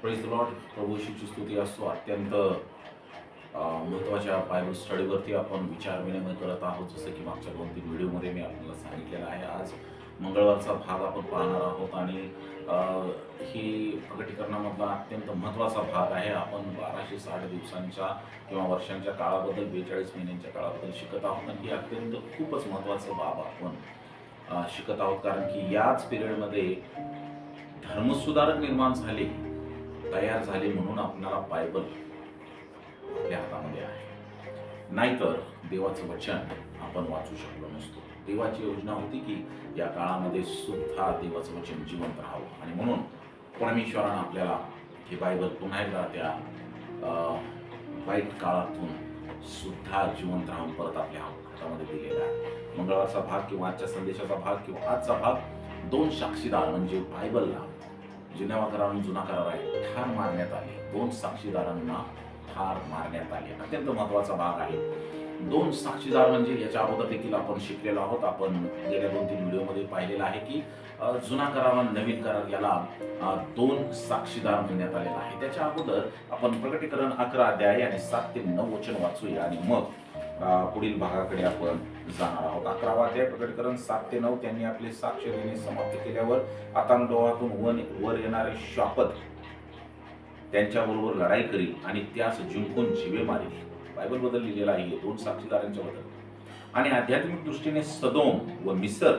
Praise Lord प्रभूशीची स्तुती असतो अत्यंत महत्त्वाच्या बायबल स्टडीवरती आपण विचार विनिमय करत आहोत. जसं की मागच्या दोन तीन व्हिडिओमध्ये मी आपल्याला सांगितलेलं आहे. आज मंगळवारचा भाग आपण पाहणार आहोत आणि ही प्रकटीकरणामधला अत्यंत महत्त्वाचा भाग आहे. आपण बाराशे साठ दिवसांच्या किंवा वर्षांच्या काळाबद्दल बेचाळीस महिन्यांच्या काळाबद्दल शिकत आहोत आणि ही अत्यंत खूपच महत्त्वाचं बाब आपण शिकत आहोत. कारण की याच पिरियडमध्ये धर्मसुधारक निर्माण झाले. तयार झाले म्हणून आपणाला बायबल आपल्या हातामध्ये आहे. नाहीतर देवाचं वचन आपण वाचू शकलो नसतो. देवाची योजना होती की या काळामध्ये सुद्धा देवाचं वचन जिवंत राहावं. आणि म्हणून परमेश्वरानं आपल्याला हे बायबल पुन्हा एकदा त्या वाईट काळातून सुद्धा जिवंत राहून परत आपल्या हातामध्ये दिलेला आहे. मंगळवारचा भाग किंवा आजच्या संदेशाचा भाग किंवा आजचा भाग दोन साक्षीदार म्हणजे बायबलला जुन्या करार आणि जुना करार आहे. ठार मारण्यात आले. दोन साक्षीदारांना ठार मारण्यात आले. अत्यंत महत्त्वाचा भाग आहे. दोन साक्षीदार म्हणजे याच्या अगोदर देखील आपण शिकलेलो आहोत. आपण गेल्या दोन तीन व्हिडिओमध्ये पाहिलेलं आहे की जुना करार आणि नवीन करार याला दोन साक्षीदार म्हणण्यात आलेला आहे. त्याच्या अगोदर आपण प्रकटीकरण अकरा अध्याय आणि सात ते नऊ वचन वाचूया आणि मग पुढील भागाकडे आपण जाणार आहोत. अकरावा अध्याय प्रकटीकरण सात ते नऊ त्यांनी आपले साक्ष देणे समाप्त केल्यावर आतांग डोहातून वन वर येणारे शापत त्यांच्याबरोबर लढाई करील आणि त्यास जिंकून जिवे मारेल बायबल बदल लिहिलेला आहे दोन साक्षीदारांच्या बद्दल. आणि आध्यात्मिक दृष्टीने सदोम व मिसर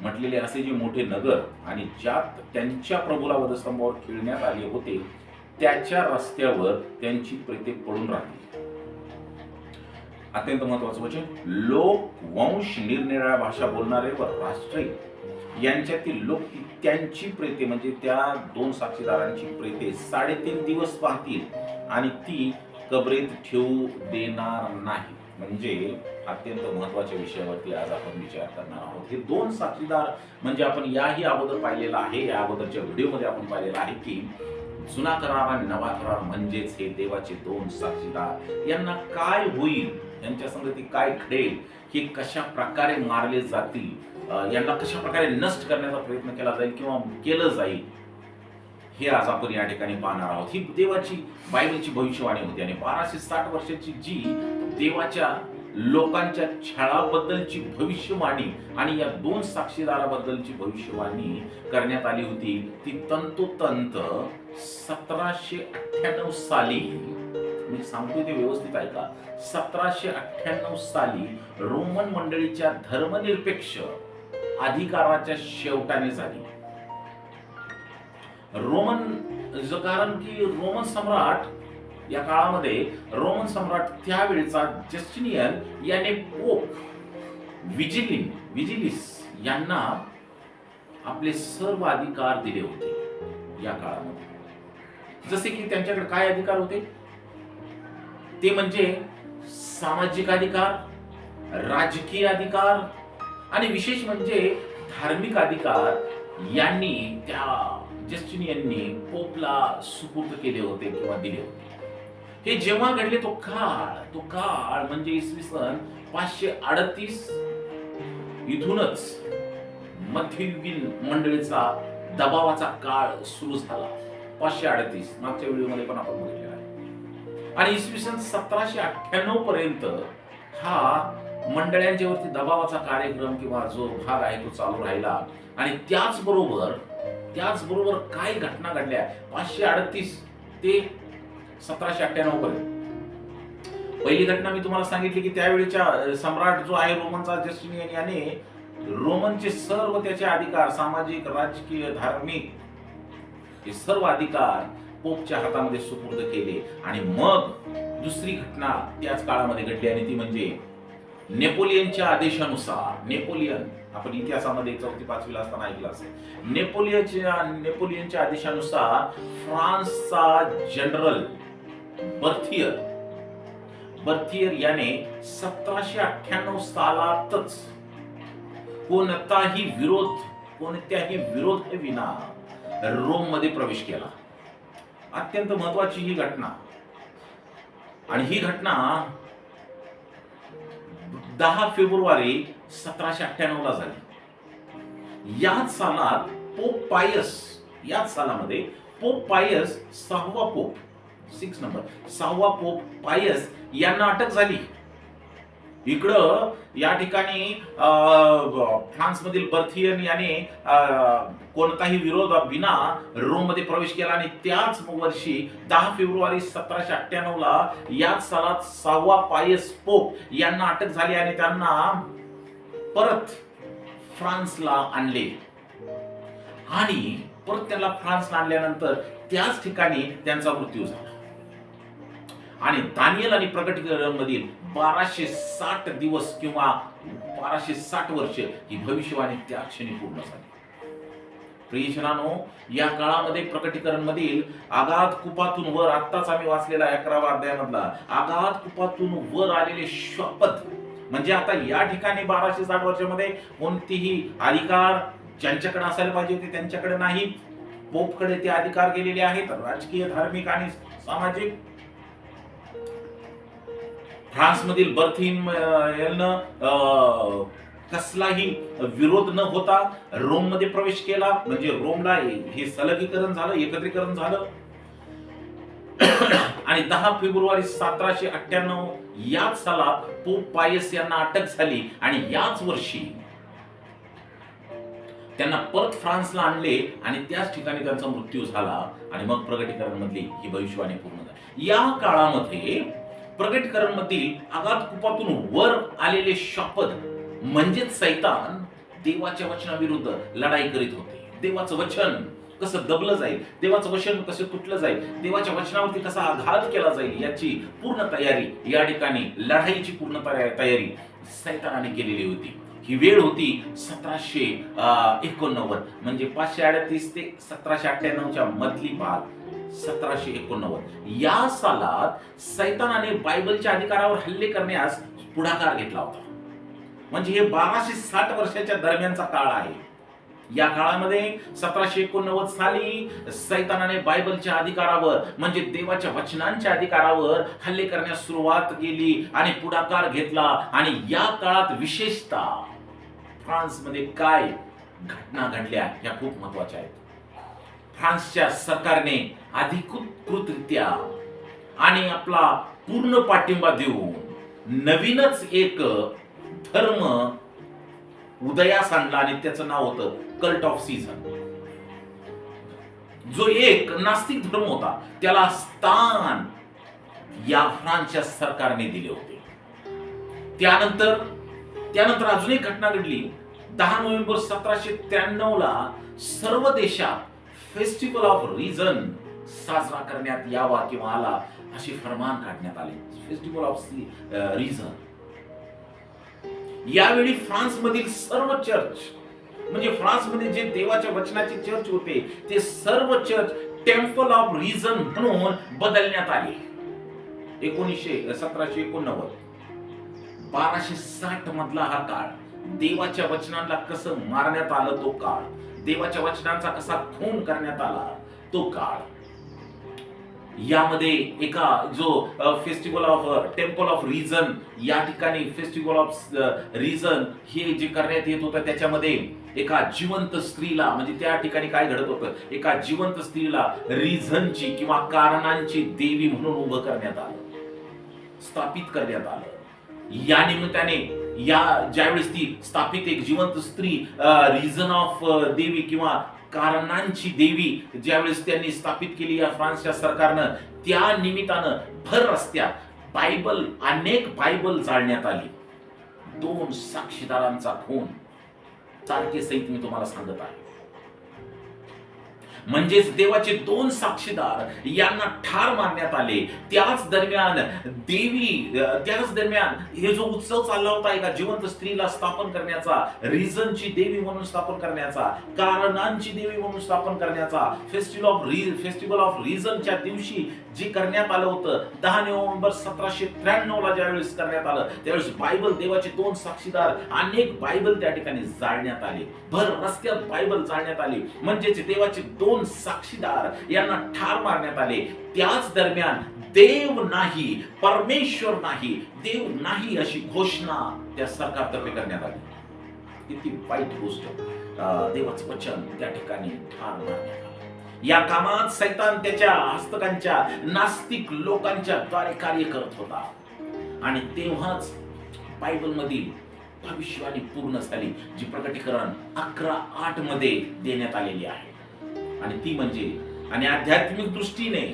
म्हटलेले असे जे मोठे नगर आणि ज्यात त्यांच्या प्रभूला वधस्तंभावर खेळण्यात आले होते त्याच्या रस्त्यावर त्यांची प्रेते पडून राहिली. अत्यंत महत्वाचं वचन म्हणजे लोक वंश निरनिराळ्या भाषा बोलणारे व राष्ट्रीय यांच्यातील लोक त्यांची प्रेते म्हणजे त्या दोन साक्षीदारांची प्रेते साडेतीन दिवस पाहतील आणि ती कबरेत ठेवू देणार नाही. म्हणजे अत्यंत महत्त्वाच्या विषयावरती आज आपण विचार करणार आहोत. हे दोन साक्षीदार म्हणजे आपण याही अगोदर पाहिलेलं आहे या अगोदरच्या व्हिडिओमध्ये आपण पाहिलेलं आहे की जुना करार आणि नवा करार म्हणजेच हे देवाचे दोन साक्षीदार. यांना काय होईल? यांच्या संगती काय घडेल हे कशा प्रकारे मारले जातील यांना कशा प्रकारे नष्ट करण्याचा प्रयत्न केला जाईल किंवा केलं जाईल हे आज आपण या ठिकाणी पाहणार आहोत. ही देवाची बायबलची भविष्यवाणी होती आणि बाराशे साठ वर्षाची जी देवाच्या लोकांच्या छळाबद्दलची भविष्यवाणी आणि या दोन साक्षीदाराबद्दलची भविष्यवाणी करण्यात आली होती ती तंतोतंत सतराशे अठ्ठ्याण्णव साली मी सांगतो ते व्यवस्थित ऐका. सतराशे अठ्ठ्याण्णव साली रोमन मंडळीच्या धर्मनिरपेक्ष अधिकाराच्या शेवटाने झाली. रोमन कारण की रोमन सम्राट या काळामध्ये रोमन सम्राट त्यावेळेचा जस्टिनियन याने पोप विजिलिन विजिलिस यांना आपले सर्व अधिकार दिले होते या काळामध्ये. जसे की त्यांच्याकडे काय अधिकार होते? ते म्हणजे सामाजिक अधिकार राजकीय अधिकार आणि विशेष म्हणजे धार्मिक अधिकार यांनी त्या जस्टिन यांनी पोपला सुपूर्द केले होते किंवा दिले होते. हे जेव्हा घडले तो काळ तो काळ म्हणजे इसवी सन पाचशे अडतीस इथूनच मध्ययुगीन मंडळीचा दबावाचा काळ सुरू झाला. पाचशे अडतीस मागच्या व्हिडिओमध्ये पण आपण बघितलं. आणि इसवी सन सतराशे अठ्ठ्याण्णव पर्यंत हा मंडळांच्या वरती दबावाचा कार्यक्रम किंवा जो भाग आहे तो चालू राहिला. आणि त्याचबरोबर त्याचबरोबर काय घटना घडल्या. पाचशे अडतीस ते सतराशे अठ्ठ्याण्णव पर्यंत. पहिली घटना मी तुम्हाला सांगितली की त्यावेळीच्या सम्राट जो आहे रोमनचा जस्टिनियन याने रोमनचे सर्व त्याचे अधिकार सामाजिक राजकीय धार्मिक हे सर्व अधिकार पोपच्या हातामध्ये सुपूर्द केले आणि मग दुसरी घटना त्याच काळामध्ये घडली आणि ती म्हणजे नेपोलियनच्या आदेशानुसार नेपोलियन आपण इतिहासामध्ये चौथी पाचवीला असताना ऐकलं असेल. नेपोलियनच्या नेपोलियनच्या आदेशानुसार फ्रान्सचा जनरल बर्थियर बर्थियर याने सतराशे अठ्ठ्याण्णव सालातच कोणताही विरोध कोणत्याही विरोध विना रोममध्ये प्रवेश केला. अत्यंत महत्वाची ही घटना. आणि ही घटना दहा फेब्रुवारी सतराशे अठ्ठ्याण्णव ला झाली. याच सालात पोप पायस याच सालामध्ये पोप पायस सहावा पोप सिक्स नंबर सहावा पोप पायस यांना अटक झाली. इकडं या ठिकाणी अं, फ्रान्समधील बर्थियन याने अं, कोणताही विरोध विना रोममध्ये प्रवेश केला आणि त्याच वर्षी दहा फेब्रुवारी सतराशे अठ्ठ्याण्णव ला याच सालात सहावा पायस पोप यांना अटक झाली आणि त्यांना परत फ्रान्सला आणले. आणि परत त्याला फ्रान्सला आणल्यानंतर त्याच ठिकाणी त्यांचा मृत्यू झाला. आणि दानियल आणि प्रकटीकरण मधील बाराशे साठ दिवस किंवा बाराशे साठ वर्ष ही भविष्यवाणी त्या क्षणी पूर्ण झाली. प्रियजनानो या काळामध्ये प्रकटीकरण मधील आगाध कुपातून वर आत्ताच आम्ही वाचलेला अकरावा अध्यायामधला आगाध कुपातून वर आलेले शपथ म्हणजे आता या ठिकाणी बाराशे साठ वर्षामध्ये कोणतीही अधिकार ज्यांच्याकडे असायला पाहिजे होते त्यांच्याकडे नाही. पोपकडे ते अधिकार गेलेले आहेत राजकीय धार्मिक आणि सामाजिक. फ्रान्समधील बर्थिन कसलाही विरोध न होता रोममध्ये प्रवेश केला. म्हणजे रोमला हे सलगीकरण झालं एकत्रीकरण झालं. आणि दहा फेब्रुवारी सतराशे अठ्ठ्याण्णव याच सालात पोप पायस यांना अटक झाली. आणि याच वर्षी त्यांना परत फ्रान्सला आणले आणि त्याच ठिकाणी त्यांचा मृत्यू झाला. आणि मग प्रगटीकरण मधली ही भविष्यवाणी पूर्ण झाली. या काळामध्ये प्रगटीकरण मधील आगात कुपातून वर आलेले शपथ म्हणजेच सैतान देवाच्या वचनाविरुद्ध लढाई करीत होते. देवाचं वचन कसं दबलं जाईल? देवाचं वचन कसं तुटलं जाईल? देवाच्या वचनावरती कसा आघात केला जाईल याची पूर्ण तयारी या ठिकाणी लढाईची पूर्ण तयारी सैतानाने केलेली होती. ही वेळ होती सतराशे एकोणनव्वद. म्हणजे पाचशे अडतीस ते सतराशे अठ्ठ्याण्णवच्या मधली भाग सतराशे एकोणनव्वद. या सालात सैतानाने बायबलच्या अधिकारावर हल्ले करण्यास पुढाकार घेतला होता. म्हणजे हे बाराशे साठ वर्षाच्या दरम्यानचा काळ आहे. या काळामध्ये सतराशे एकोणनव्वद साली सैतानाने बायबलच्या अधिकारावर म्हणजे देवाच्या वचनांच्या अधिकारावर हल्ले करण्यास सुरुवात केली आणि पुढाकार घेतला. आणि या काळात विशेषतः फ्रान्समध्ये काय घटना घडल्या या खूप महत्त्वाच्या आहेत. फ्रान्सच्या सरकारने अधिकृतरित्या आणि आपला पूर्ण पाठिंबा देऊन नवीनच एक धर्म उदयास आणला आणि त्याचं नाव होतं कल्ट ऑफ सीझन. जो एक नास्तिक धर्म होता त्याला स्थान या फ्रान्सच्या सरकारने दिले होते. त्यानंतर त्यानंतर अजून एक घटना घडली. दहा नोव्हेंबर सतराशे त्र्याण्णव ला सर्व देशात फेस्टिवल ऑफ रिझन साजरा करण्यात यावा किंवा आला असे फरमान काढण्यात आले. फेस्टिवल ऑफ रिझन यावेळी फ्रान्समधील सर्व चर्च म्हणजे फ्रान्समध्ये जे देवाच्या वचनाचे चर्च होते ते सर्व चर्च टेम्पल ऑफ रिझन म्हणून बदलण्यात आले. एकोणीसशे सतराशे एकोणनव्वद बाराशे साठ मधला हा काळ देवाच्या वचनांना कसं मारण्यात आलं तो काळ देवाच्या वचनांचा कसा खून करण्यात आला तो काळ यामध्ये एका जो festival of temple of reason या ठिकाणी फेस्टिवल ऑफ रिझन हे जे करण्यात येत होतं त्याच्यामध्ये एका जिवंत स्त्रीला म्हणजे त्या ठिकाणी काय घडत होतं एका जिवंत स्त्रीला रिझनची किंवा कारणांची देवी म्हणून उभं करण्यात आलं. स्थापित करण्यात आलं. या निमित्ताने या ज्यावेळेस ती स्थापित एक जिवंत स्त्री रिझन ऑफ देवी किंवा कारणांची देवी ज्यावेळेस त्यांनी स्थापित केली या फ्रान्सच्या सरकारनं त्या निमित्तानं भर रस्त्यात बायबल अनेक बायबल जाळण्यात आली. दोन साक्षीदारांचा खून तारखेसहित सहित मी तुम्हाला सांगत आहे. म्हणजेच देवाचे दोन साक्षीदार यांना ठार मारण्यात आले. त्याच दरम्यान देवी त्याच दरम्यान हे जो उत्सव चालला होता एका जिवंत स्त्रीला स्थापन करण्याचा रिझनची देवी म्हणून स्थापन करण्याचा कारणांची देवी म्हणून स्थापन करण्याचा फेस्टिवल ऑफ फेस्टिवल ऑफ रिझनच्या दिवशी जे करण्यात आलं होतं दहा नोव्हेंबर सतराशे त्र्याण्णव ला ज्यावेळेस करण्यात आलं त्यावेळेस बायबल देवाचे दोन साक्षीदार अनेक बायबल त्या ठिकाणी जाळण्यात आले. भर रस्त्यात बायबल जाळण्यात आली. म्हणजेच देवाचे दोन साक्षीदार यांना ठार मारण्यात आले. त्याच दरम्यान देव नाही परमेश्वर नाही देव नाही अशी घोषणा त्या सरकारतर्फे करण्यात आली. किती वाईट गोष्ट देवाचं वचन त्या ठिकाणी ठार मारण्यात या कामात सैतान त्याच्या हस्तकांच्या नास्तिक लोकांच्या द्वारे कार्य करत होता. आणि तेव्हाच बायबल मधील भविष्यवाणी पूर्ण झाली जी प्रकटीकरण अकरा आठमध्ये देण्यात आलेली आहे. आणि ती म्हणजे आणि आध्यात्मिक दृष्टीने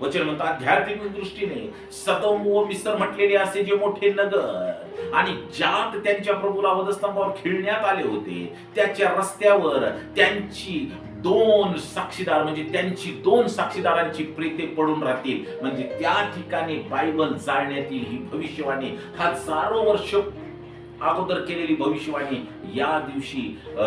वचन म्हणतो आध्यात्मिक दृष्टीने सतम व मिसर म्हटलेले असे जे मोठे नगर आणि ज्यात त्यांच्या प्रभूला वधस्तंभावर खिळण्यात आले होते त्याच्या रस्त्यावर त्यांची दोन साक्षीदार म्हणजे त्यांची दोन साक्षीदारांची प्रेते पडून राहतील. म्हणजे त्या ठिकाणी बायबल जाळण्यातील ही भविष्यवाणी हजारो वर्ष अगोदर केलेली भविष्यवाणी या दिवशी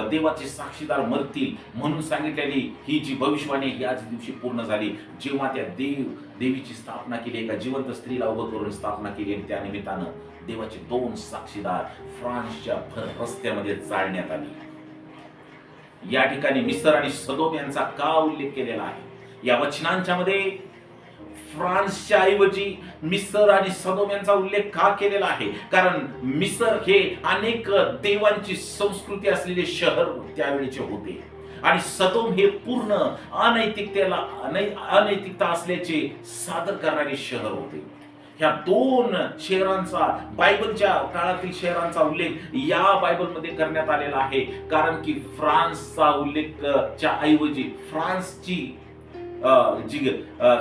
देवाचे साक्षीदार मरतील म्हणून सांगितलेली ही जी भविष्यवाणी याच दिवशी पूर्ण झाली. जेव्हा त्या देव देवीची स्थापना केली एका जिवंत स्त्रीला उभं करून स्थापना केली आणि त्या निमित्तानं देवाचे दोन साक्षीदार फ्रान्सच्या भर रस्त्यामध्ये जाळण्यात आली. या ठिकाणी मिसर आणि सदोम यांचा का उल्लेख केलेला आहे? या वचनांच्या मध्ये फ्रान्सच्या ऐवजी मिसर आणि सदोम यांचा उल्लेख का केलेला आहे? कारण मिसर हे अनेक देवांची संस्कृती असलेले शहर त्यावेळेचे होते. आणि सदोम हे पूर्ण अनैतिकतेला अनैतिकता असल्याचे सादर करणारे शहर होते. ह्या दोन शहरांचा बायबलच्या काळातील शहरांचा उल्लेख या बायबलमध्ये करण्यात आलेला आहे. कारण की फ्रान्सचा उल्लेख च्या ऐवजी फ्रान्सची जी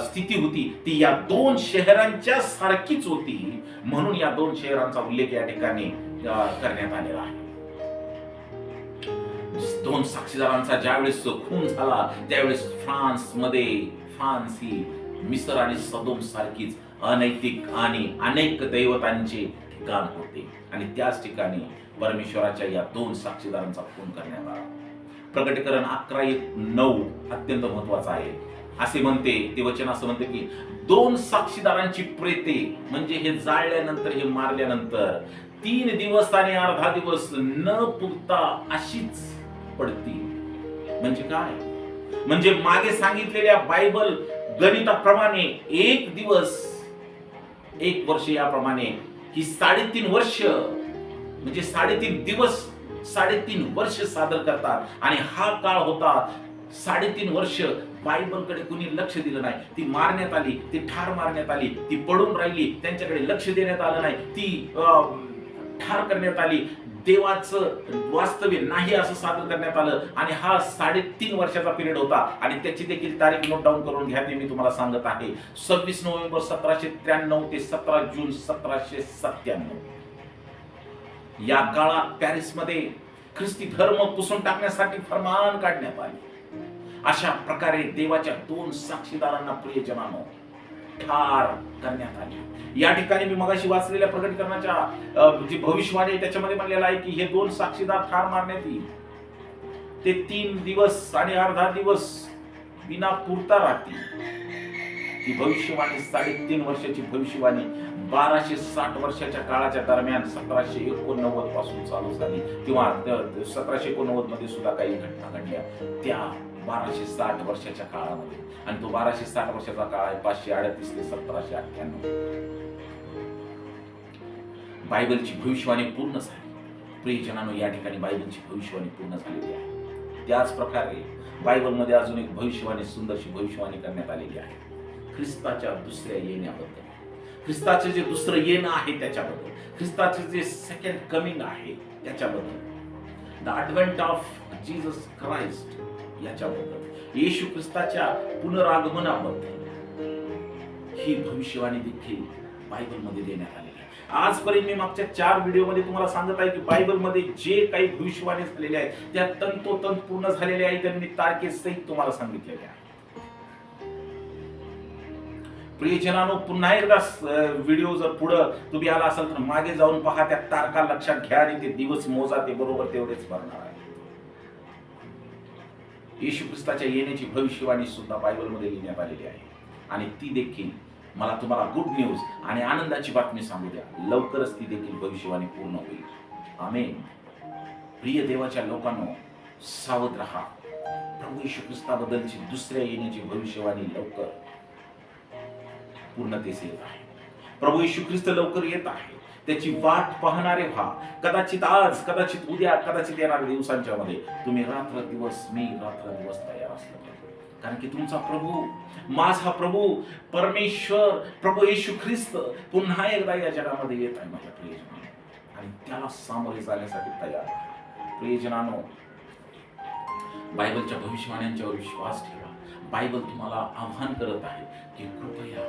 स्थिती होती ती या दोन शहरांच्या सारखीच होती. म्हणून या दोन शहरांचा उल्लेख या ठिकाणी करण्यात आलेला आहे. दोन साक्षीदारांचा ज्यावेळेस खून झाला त्यावेळेस फ्रान्समध्ये फ्रान्स ही मिसर आणि सदोम सारखीच अनैतिक आणि अनेक दैवतांचे ठिकाण होते. आणि त्याच ठिकाणी परमेश्वराच्या या दोन साक्षीदारांचा खून करण्यात आला. प्रकटीकरण अकरा एक नऊ अत्यंत महत्त्वाचा आहे. असे म्हणते ते वचन असं म्हणते की दोन साक्षीदारांची प्रेते म्हणजे हे जाळल्यानंतर हे मारल्यानंतर तीन दिवस आणि अर्धा दिवस न पुरता अशीच पडती म्हणजे काय? म्हणजे मागे सांगितलेल्या बायबल गणिताप्रमाणे एक दिवस एक वर्ष याप्रमाणे ही साडेतीन वर्ष म्हणजे साडेतीन दिवस साडेतीन वर्ष सादर करतात. आणि हा काळ होता साडेतीन वर्ष बायबलकडे कुणी लक्ष दिलं नाही ती मारण्यात आली ती ठार मारण्यात आली ती पडून राहिली त्यांच्याकडे लक्ष देण्यात आलं नाही ती अं, ठार करण्यात आली. देवाचं वास्तव्य नाही असं सादर करण्यात आलं आणि हा साडेतीन वर्षाचा पिरियड होता आणि त्याची देखील तारीख नोट डाऊन करून घ्या ते मी तुम्हाला सांगत आहे. सव्वीस नोव्हेंबर सतराशे त्र्याण्णव ते सतरा जून सतराशे सत्त्याण्णव. या काळात पॅरिसमध्ये ख्रिस्ती धर्म पुसून टाकण्यासाठी फरमान काढण्यात आले. अशा प्रकारे देवाच्या दोन साक्षीदारांना प्रियजनानं ठार करण्यात आली. या ठिकाणी मी मगाशी वाचलेल्या प्रकटीकरणाच्या जी भविष्यवाणी आहे त्याच्यामध्ये म्हणलेलं आहे की हे दोन साक्षीदार ठार मारण्यात येईल. ते तीन दिवस आणि अर्धा दिवस विना पुरता राहतील. ती भविष्यवाणी साडेतीन वर्षाची भविष्यवाणी बाराशे साठ वर्षाच्या काळाच्या दरम्यान सतराशे एकोणनव्वदपासून चालू झाली. किंवा सतराशे एकोणनव्वदमध्ये सुद्धा काही घटना घडल्या. त्या बाराशे साठ वर्षाच्या काळामध्ये. आणि तो बाराशे साठ वर्षाचा काळ आहे पाचशे अडतीस ते सतराशे अठ्ठ्याण्णव. बायबलची भविष्यवाणी पूर्ण झाली. प्रियजनानं या ठिकाणी बायबलची भविष्यवाणी पूर्ण झालेली आहे. त्याच प्रकारे बायबलमध्ये अजून एक भविष्यवाणी सुंदरशी भविष्यवाणी करण्यात आलेली आहे. ख्रिस्ताच्या दुसऱ्या येण्याबद्दल. ख्रिस्ताचे जे दुसरं येणं आहे त्याच्याबद्दल. ख्रिस्ताचे जे सेकंड कमिंग आहे त्याच्याबद्दल. The advent of Jesus Christ याच्याबद्दल येशू ख्रिस्ताच्या पुनरागमनाबद्दल ही भविष्यवाणी देखील बायबलमध्ये देण्यात आलेली आहे. आजपर्यंत मी मागच्या चार व्हिडिओमध्ये तुम्हाला सांगत आहे की बायबलमध्ये जे काही भविष्यवाणी झालेल्या आहेत त्या तंतोतंत पूर्ण झालेल्या आहेत आणि मी तारखेसहित तुम्हाला सांगितलेले आहे. प्रियजनानो पुन्हा एकदा व्हिडिओ जर पुढं तुम्ही आला असाल तर मागे जाऊन पहा त्या तारखा लक्षात घ्या आणि ते दिवस मोजा ते बरोबर तेवढेच भरणार येशू ख्रिस्ताच्या येण्याची भविष्यवाणी सुद्धा बायबलमध्ये लिहिण्यात आलेली आहे. आणि ती देखील मला तुम्हाला गुड न्यूज आणि आनंदाची बातमी सांगू द्या. लवकरच ती देखील भविष्यवाणी पूर्ण होईल. आमेन प्रिय देवाच्या लोकांनो सावध राहा. प्रभू येशू ख्रिस्ताबद्दलची दुसऱ्या येण्याची भविष्यवाणी लवकर पूर्णतेस येत आहे. प्रभू येशू ख्रिस्त लवकर येत आहे. त्याची वाट पाहणारे व्हा. कदाचित आज कदाचित उद्या कदाचित येणाऱ्या दिवसांच्या मध्ये तुम्ही रात्र दिवस मी रात्र दिवस तयार असलं पाहिजे. कारण की तुमचा प्रभू माझा प्रभू परमेश्वर प्रभू येशू ख्रिस्त पुन्हा एकदा या जगामध्ये येत आहे माझ्या प्रियजनानो. आणि त्याला सामोरे जाण्यासाठी तयार प्रियजनानो बायबलच्या भविष्यवाण्यांच्यावर विश्वास ठेवा. बायबल तुम्हाला आव्हान करत आहे की कृपया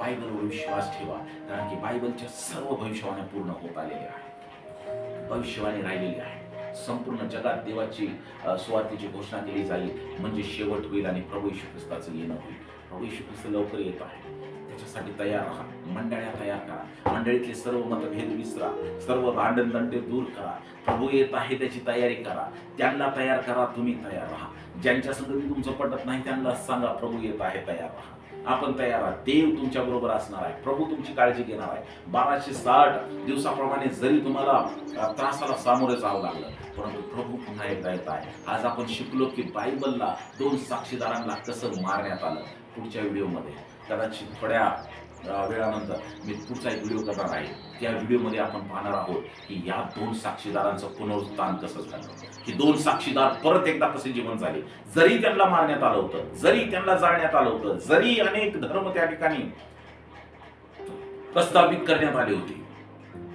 बायबलवर विश्वास ठेवा. कारण की बायबलच्या सर्व भविष्यवाण्या पूर्ण होत आलेल्या आहेत. भविष्यवाणी राहिलेली आहे. संपूर्ण जगात देवाची सुवार्थीची घोषणा केली जाईल. म्हणजे शेवट होईल आणि प्रभू यशू ख्रिस्ताचं येणं होईल. प्रभू यशू ख्रिस्त लवकर येत आहे त्याच्यासाठी तयार राहा. मंडळ्या तयार करा. मंडळीतले सर्व मतभेद विसरा. सर्व भांडण दंडे दूर करा. प्रभू येत आहे त्याची तयारी करा. त्यांना तयार करा तुम्ही तयार राहा. ज्यांच्या संगती तुमचं पटत नाही त्यांना सांगा प्रभू येत आहे तयार राहा. आपण तयार आहात. देव तुमच्या बरोबर असणार आहे. प्रभू तुमची काळजी घेणार आहे. बाराशे साठ दिवसाप्रमाणे जरी तुम्हाला त्रासाला सामोरे जावं लागलं परंतु प्रभू पुन्हा एकदा येत आहे. आज आपण शिकलो की बायबलला दोन साक्षीदारांना कसं मारण्यात आलं पुढच्या व्हिडिओमध्ये. कदाचित थोड्या वेळानंतर मी पुढचा एक व्हिडिओ करणार आहे. त्या व्हिडिओमध्ये आपण पाहणार आहोत की या दोन साक्षीदारांचं पुनरुत्थान कसं झालं. की दोन साक्षीदार परत एकदा कसे जीवन झाले? जरी त्यांना मारण्यात आलं होतं जरी त्यांना जाळण्यात आलं होतं जरी अनेक धर्म त्या ठिकाणी प्रस्थापित करण्यात आले होते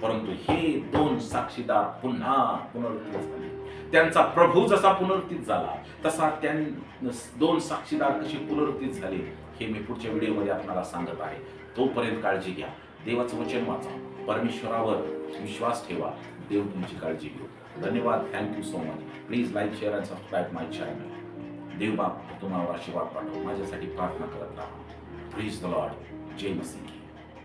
परंतु हे दोन साक्षीदार पुन्हा पुनरुत्थित झाले. त्यांचा प्रभू जसा पुनरुत्थित झाला तसा त्यां दोन साक्षीदार कसे पुनरुत्थित झाले हे मी पुढच्या व्हिडिओमध्ये आपल्याला सांगत आहे. तोपर्यंत काळजी घ्या. देवाचं वचन वाचा. परमेश्वरावर विश्वास ठेवा. देव तुमची काळजी घेऊ धन्यवाद. Thank you so much please like share and subscribe my channel देव बाप तुम्हाला आशीर्वाद पाठव. माझ्यासाठी प्रार्थना करत राहा. प्लीज द लॉर्ड जय मसीह.